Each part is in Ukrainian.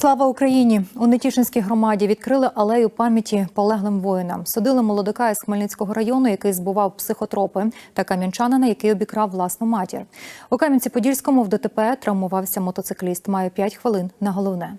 Слава Україні! У Нетішинській громаді відкрили алею пам'яті полеглим воїнам. Судили молодика із Хмельницького району, який збував психотропи, та кам'янчанина, який обікрав власну матір. У Кам'янці-Подільському в ДТП травмувався мотоцикліст. Має 5 хвилин на головне.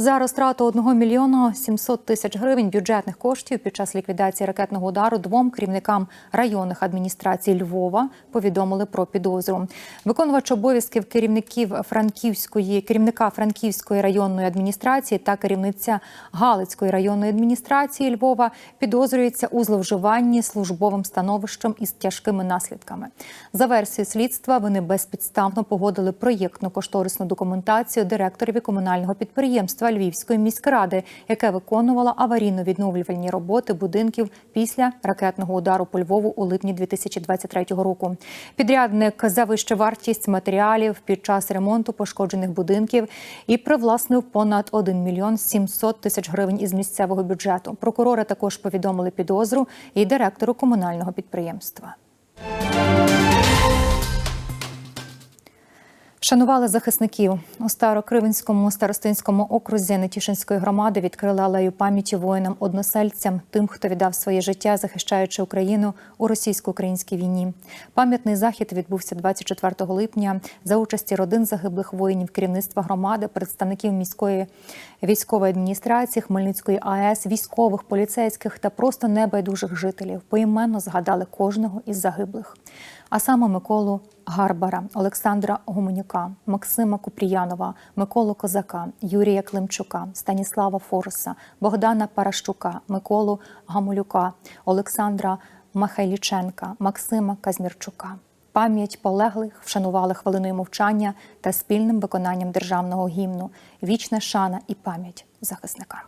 За розтрату 1 мільйона 700 тисяч гривень бюджетних коштів під час ліквідації ракетного удару двом керівникам районних адміністрацій Львова повідомили про підозру. Виконувач обов'язків керівників Франківської керівника Франківської районної адміністрації та керівниця Галицької районної адміністрації Львова підозрюється у зловживанні службовим становищем із тяжкими наслідками. За версією слідства вони безпідставно погодили проєктну кошторисну документацію директорові комунального підприємства Львівської міськради, яке виконувало аварійно-відновлювальні роботи будинків після ракетного удару по Львову у липні 2023 року. Підрядник завищив вартість матеріалів під час ремонту пошкоджених будинків і привласнив понад 1 мільйон 700 тисяч гривень із місцевого бюджету. Прокурори також повідомили підозру і директору комунального підприємства. Шанували захисників у Старокривенському старостинському окрузі Нетішинської громади. Відкрили алею пам'яті воїнам-односельцям, тим, хто віддав своє життя, захищаючи Україну у російсько-українській війні. Пам'ятний захід відбувся 24 липня за участі родин загиблих воїнів, керівництва громади, представників міської військової адміністрації Хмельницької АЕС, військових, поліцейських та просто небайдужих жителів. Поіменно згадали кожного із загиблих. А саме Миколу Гарбара, Олександра Гуменюка, Максима Купріянова, Миколу Козака, Юрія Климчука, Станіслава Фороса, Богдана Паращука, Миколу Гамулюка, Олександра Махайліченка, Максима Казмірчука. Пам'ять полеглих вшанували хвилиною мовчання та спільним виконанням державного гімну. Вічна шана і пам'ять захисника.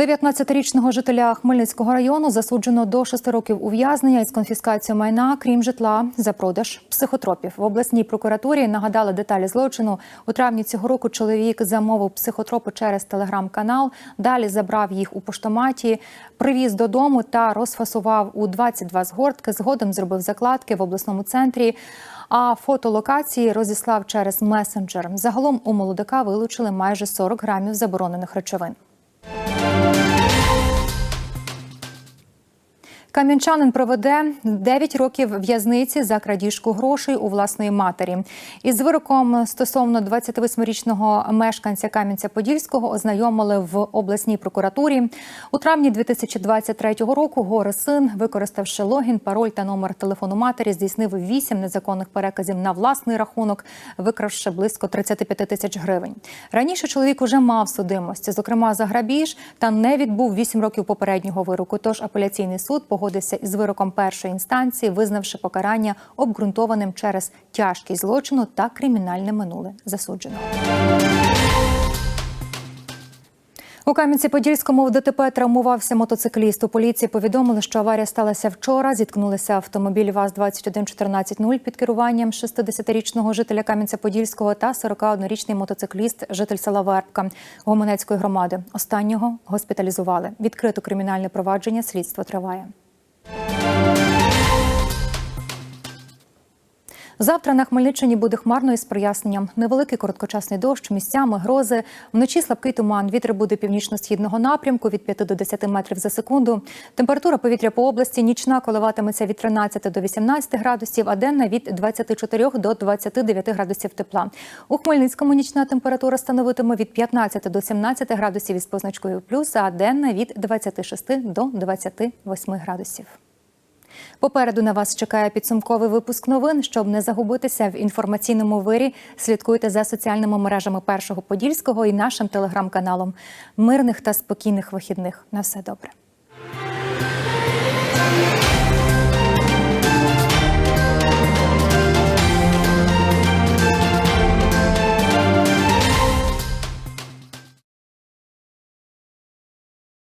19-річного жителя Хмельницького району засуджено до 6 років ув'язнення із конфіскацією майна, крім житла, за продаж психотропів. В обласній прокуратурі нагадали деталі злочину. У травні цього року чоловік замовив психотропи через телеграм-канал. Далі забрав їх у поштоматі, привіз додому та розфасував у 22 згортки. Згодом зробив закладки в обласному центрі. А фотолокації розіслав через месенджер. Загалом у молодика вилучили майже 40 грамів заборонених речовин. Кам'янчанин проведе 9 років в'язниці за крадіжку грошей у власної матері. Із вироком стосовно 28-річного мешканця Кам'янця-Подільського ознайомили в обласній прокуратурі. У травні 2023 року горе син, використавши логін, пароль та номер телефону матері, здійснив 8 незаконних переказів на власний рахунок, викравши близько 35 тисяч гривень. Раніше чоловік уже мав судимості, зокрема за грабіж, та не відбув 8 років попереднього вироку. Тож апеляційний суд погодився із вироком першої інстанції, визнавши покарання обґрунтованим через тяжкість злочину та кримінальне минуле засудженого. У Кам'янці-Подільському в ДТП травмувався мотоцикліст. У поліції повідомили, що аварія сталася вчора. Зіткнулися автомобіль ВАЗ-21140 під керуванням 60-річного жителя Кам'янця-Подільського та 41-річний мотоцикліст, житель села Вербка Гомонецької громади. Останнього госпіталізували. Відкрито кримінальне провадження. Слідство триває. Música Завтра на Хмельниччині буде хмарно із проясненням. Невеликий короткочасний дощ, місцями грози. Вночі слабкий туман. Вітер буде північно-східного напрямку від 5 до 10 метрів за секунду. Температура повітря по області нічна коливатиметься від 13 до 18 градусів, а денна від 24 до 29 градусів тепла. У Хмельницькому нічна температура становитиме від 15 до 17 градусів із позначкою плюс, а денна від 26 до 28 градусів. Попереду на вас чекає підсумковий випуск новин. Щоб не загубитися в інформаційному вирі, слідкуйте за соціальними мережами Першого Подільського і нашим телеграм-каналом. Мирних та спокійних вихідних. На все добре.